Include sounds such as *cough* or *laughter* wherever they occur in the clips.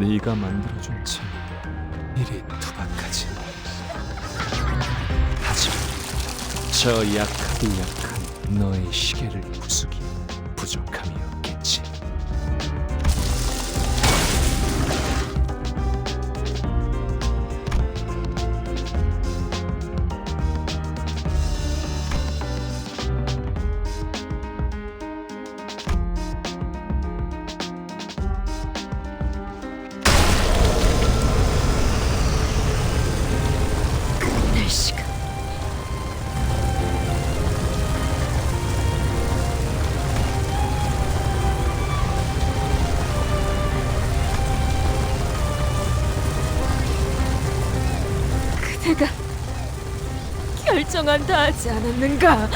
네가 만들어준 책 이리 투박하지. 하지만 저 약하디 약한 너의 시계를 부수기 부족함이 정한 다 하지 않았는가?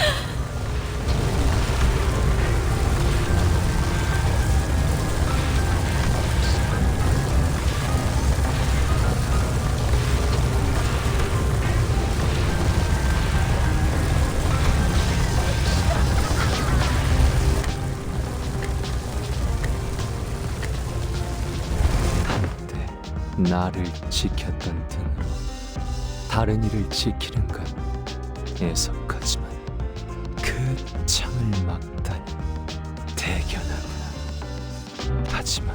나를 지켰던 등으로 다른 이를 지키는 건 애석하지만 그 창을 막다니 대견하구나. 하지만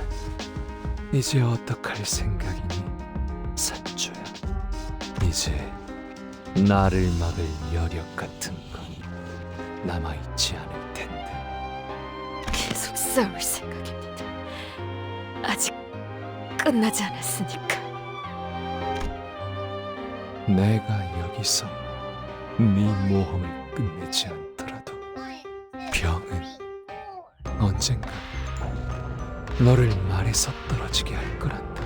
이제 어떡할 생각이니 산조야. 이제 나를 막을 여력 같은 건 남아있지 않을 텐데. 계속 싸울 생각입니다. 아직 끝나지 않았으니까. 내가 여기서 네 모험을 끝내지 않더라도 병은 언젠가 너를 말에서 떨어지게 할 거란다.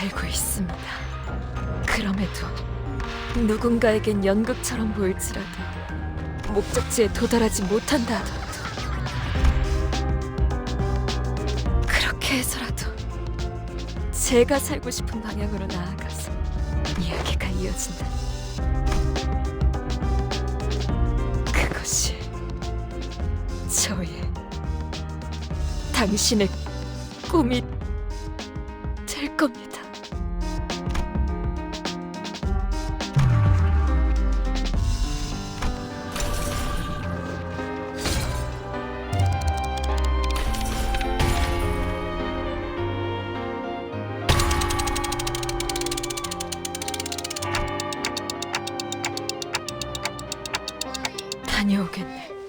알고 있습니다. 그럼에도 누군가에겐 연극처럼 보일지라도 목적지에 도달하지 못한다 하더라도 제가 살고 싶은 방향으로 나아가서 이야기가 이어진다. 그것이 저의 당신의 꿈이 다녀오겠네.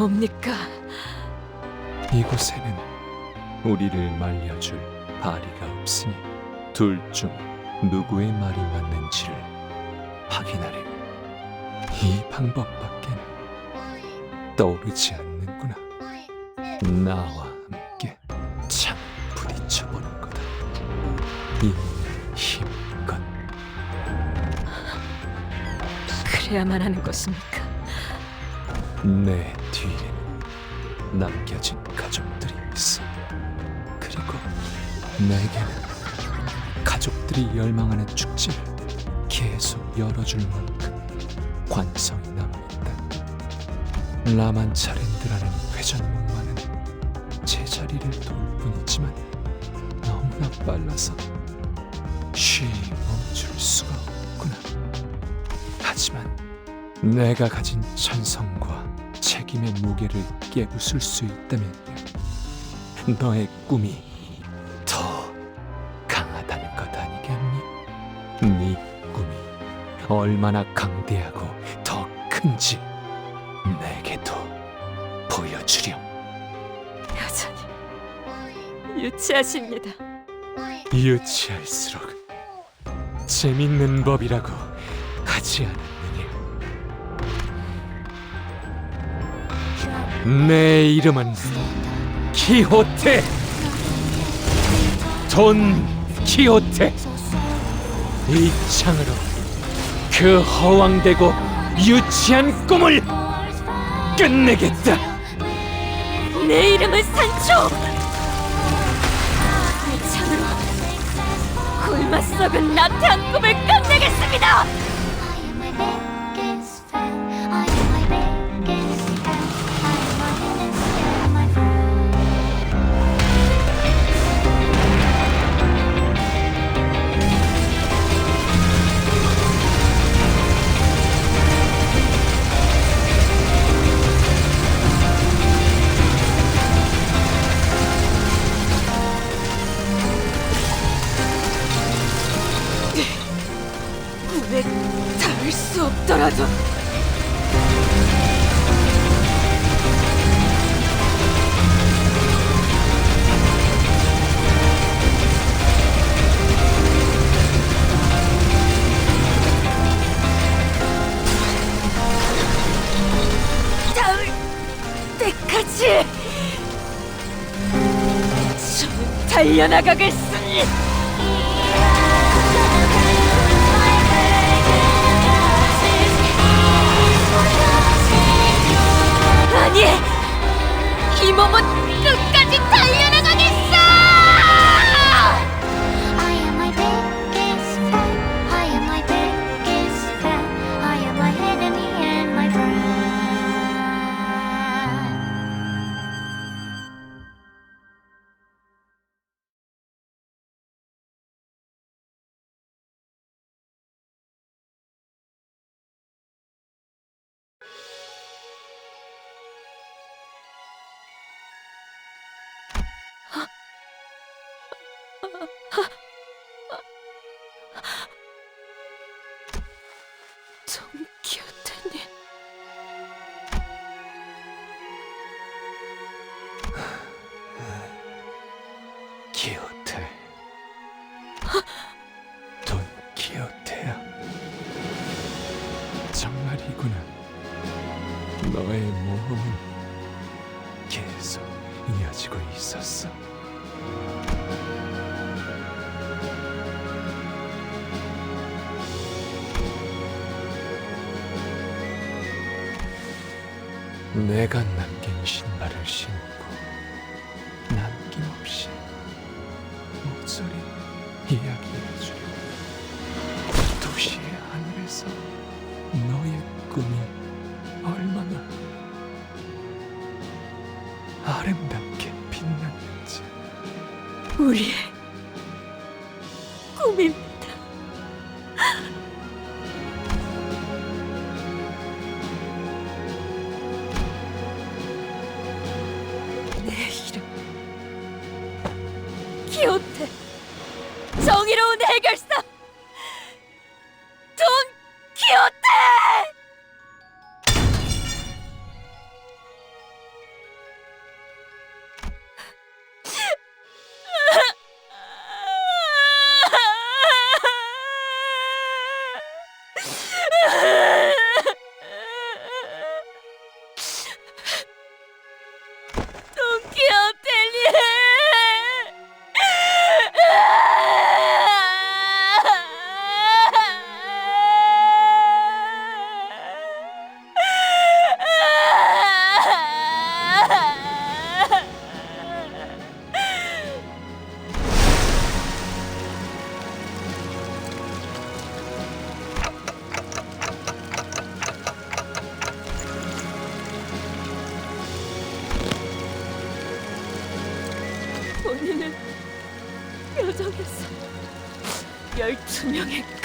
뭡니까? 이곳에는 우리를 말려줄 바리가 없으니 둘 중 누구의 말이 맞는지를 확인하려 이 방법밖엔 떠오르지 않는구나. 나와 함께 참 부딪혀보는 거다. 이 힘껏 그래야만 하는 것입니까? 내 뒤에는 남겨진 가족들이 있어. 그리고 내게는 가족들이 열망하는 축제를 계속 열어줄 만큼 관성이 남아있다. 라만차랜드라는 회전목마는 제자리를 돌 뿐이지만 너무나 빨라서 쉬 멈출 수가 없구나. 하지만 내가 가진 천성과 책임의 무게를 깨부술 수 있다면요. 너의 꿈이 더 강하다는 것 아니겠니? 네 꿈이 얼마나 강대하고 더 큰지 주렴. 여전히 유치하십니다. 유치할수록 재밌는 법이라고 하지 않았 내 이름은 키호테 돈 키호테 이 창으로 그 허황되고 유치한 꿈을 끝내겠다. 내 이름은 산초. 이 창으로 굶어 썩은 나태한 꿈을 끝내겠습니다. 달려나가겠으니. 아니 이 몸은 끝까지 달려나 있었어. 내가 남긴 신발을 신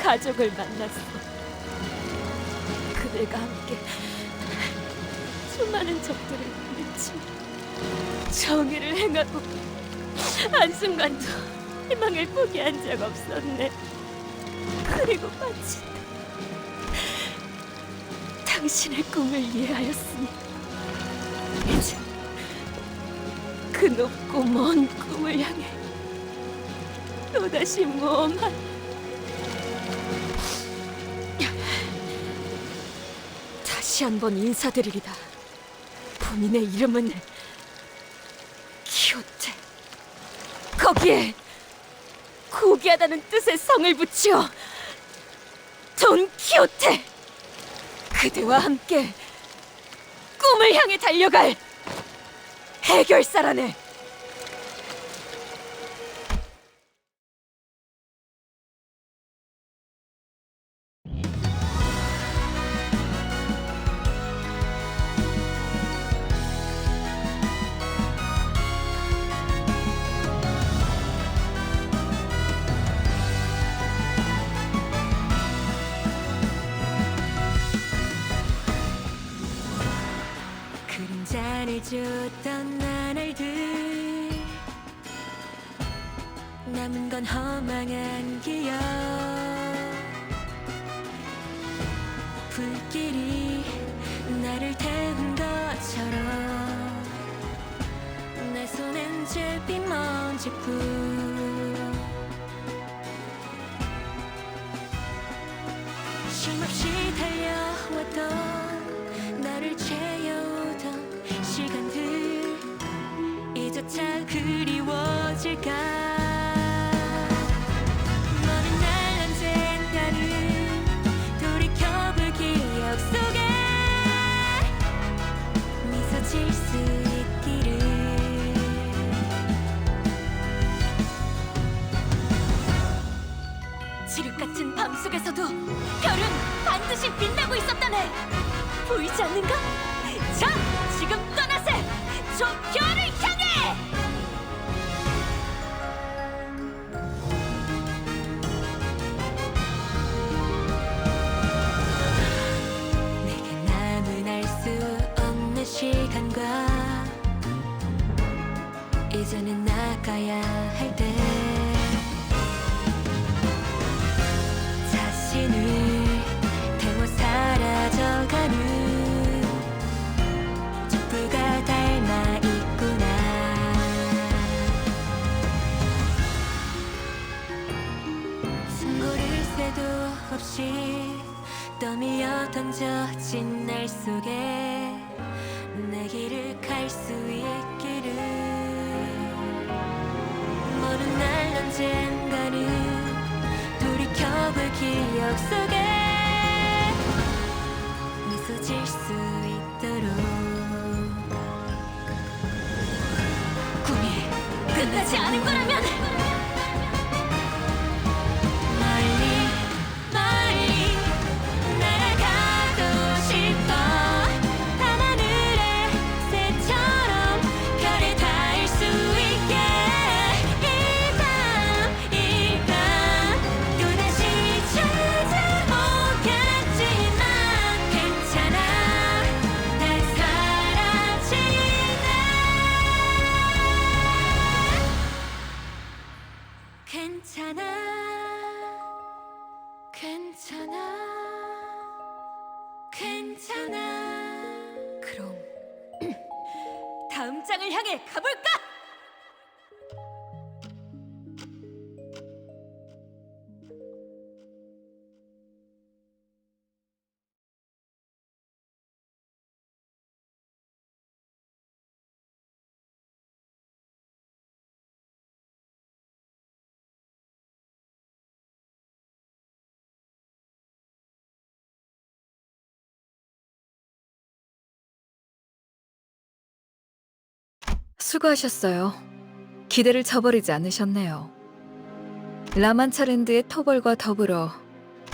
가족을 만났어. 그들과 함께 수많은 적들을 부딪히며 정의를 행하고 한순간도 희망을 포기한 적 없었네. 그리고 마치 당신의 꿈을 이해하였으니 이제 그 높고 먼 꿈을 향해 또다시 모험한 다시 한번 인사드리리다. 본인의 이름은 키오테. 거기에 고귀하다는 뜻의 성을 붙여 돈 키오테. 그대와 함께 꿈을 향해 달려갈 해결사라네. 그림자를 줬던 나날들. 남은 건 허망한 기억. 불길이 나를 태운 것처럼 내 손엔 잿빛 먼지뿐 쉼없이 달려왔던 이조차 그리워질까 속에서도 별은 반드시 빛나고 있었다네. 보이지 않는가? 자, 지금 떠나세. 저 별을 향 속에 내 길을 갈 수 있기를. 모든 날 언젠가는 돌이켜볼 기억 속에 미소 질 수 있도록. 꿈이 끝나지 않은 거라면 수고하셨어요. 기대를 저버리지 않으셨네요. 라만차랜드의 토벌과 더불어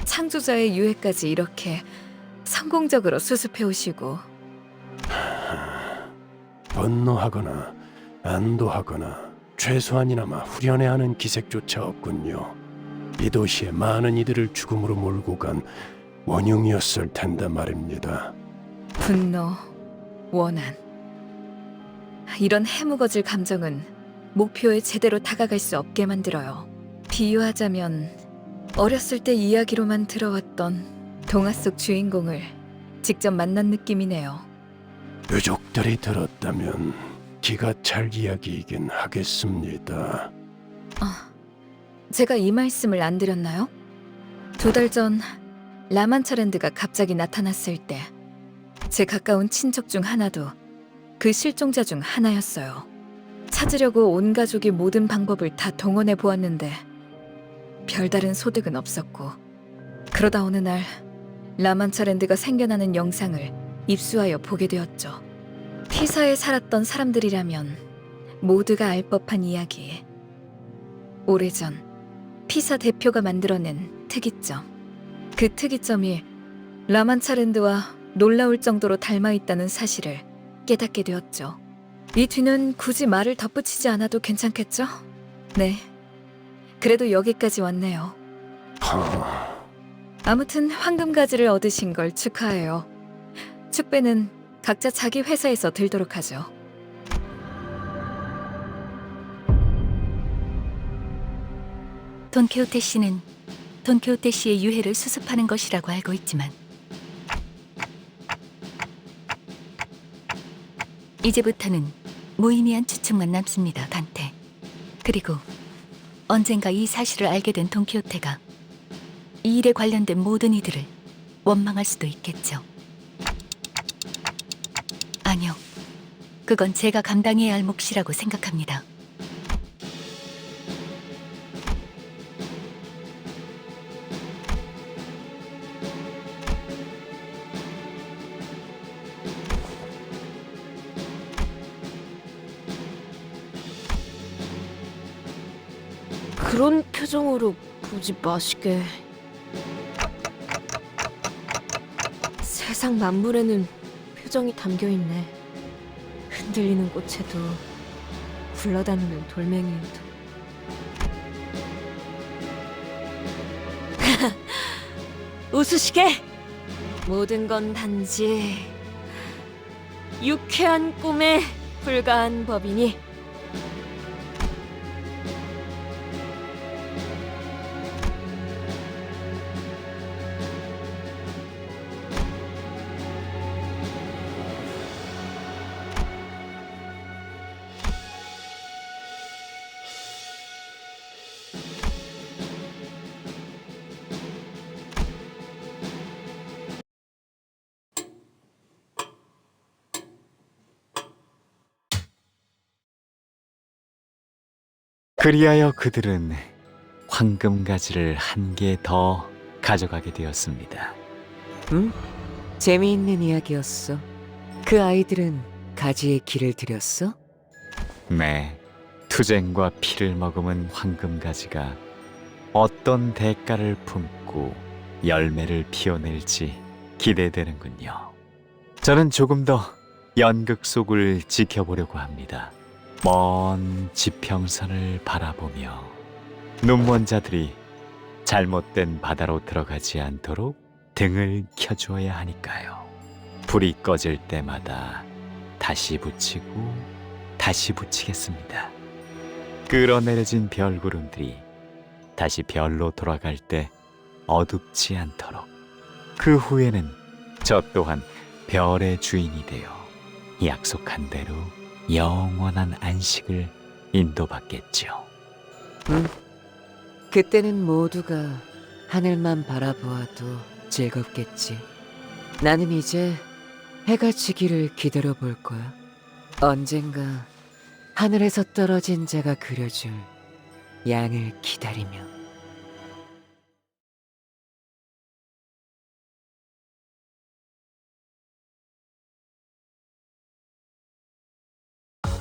창조자의 유해까지 이렇게 성공적으로 수습해 오시고 분노하거나 안도하거나 최소한이나마 후련해하는 기색조차 없군요. 이 도시의 많은 이들을 죽음으로 몰고 간 원흉이었을 텐데 말입니다. 분노, 원한 이런 해무거질 감정은 목표에 제대로 다가갈 수 없게 만들어요. 비유하자면 어렸을 때 이야기로만 들어왔던 동화 속 주인공을 직접 만난 느낌이네요. 유족들이 들었다면 기가 찰 이야기이긴 하겠습니다. 제가 이 말씀을 안 드렸나요? 두 달 전 라만차랜드가 갑자기 나타났을 때 제 가까운 친척 중 하나도 그 실종자 중 하나였어요. 찾으려고 온 가족이 모든 방법을 다 동원해 보았는데 별다른 소득은 없었고 그러다 어느 날 라만차랜드가 생겨나는 영상을 입수하여 보게 되었죠. 피사에 살았던 사람들이라면 모두가 알 법한 이야기. 오래전 피사 대표가 만들어낸 특이점. 그 특이점이 라만차랜드와 놀라울 정도로 닮아 있다는 사실을 깨닫게 되었죠. 이 뒤는 굳이 말을 덧붙이지 않아도 괜찮겠죠? 네. 그래도 여기까지 왔네요. 하, 아무튼 황금가지를 얻으신 걸 축하해요. 축배는 각자 자기 회사에서 들도록 하죠. 돈키호테 씨는 돈키호테 씨의 유해를 수습하는 것이라고 알고 있지만 이제부터는 무의미한 추측만 남습니다, 단테. 그리고 언젠가 이 사실을 알게 된 돈키호테가 이 일에 관련된 모든 이들을 원망할 수도 있겠죠. 아니요. 그건 제가 감당해야 할 몫이라고 생각합니다. 표정으로 굳이 맛있게 세상 만물에는 표정이 담겨 있네. 흔들리는 꽃에도 굴러다니는 돌멩이에도. *laughs* 웃으시게 모든 건 단지 유쾌한 꿈에 불과한 법이니 그리하여 그들은 황금 가지를 한 개 더 가져가게 되었습니다. 응? 재미있는 이야기였어. 그 아이들은 가지의 길을 들였어? 네, 투쟁과 피를 머금은 황금 가지가 어떤 대가를 품고 열매를 피워낼지 기대되는군요. 저는 조금 더 연극 속을 지켜보려고 합니다. 먼 지평선을 바라보며 눈먼 자들이 잘못된 바다로 들어가지 않도록 등을 켜주어야 하니까요. 불이 꺼질 때마다 다시 붙이고 다시 붙이겠습니다. 끌어내려진 별구름들이 다시 별로 돌아갈 때 어둡지 않도록 그 후에는 저 또한 별의 주인이 되어 약속한 대로 영원한 안식을 인도받겠죠. 응. 그때는 모두가 하늘만 바라보아도 즐겁겠지. 나는 이제 해가 지기를 기다려 볼 거야. 언젠가 하늘에서 떨어진 자가 그려줄 양을 기다리며.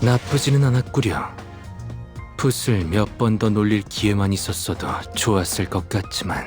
나쁘지는 않았구려. 붓을 몇 번 더 놀릴 기회만 있었어도 좋았을 것 같지만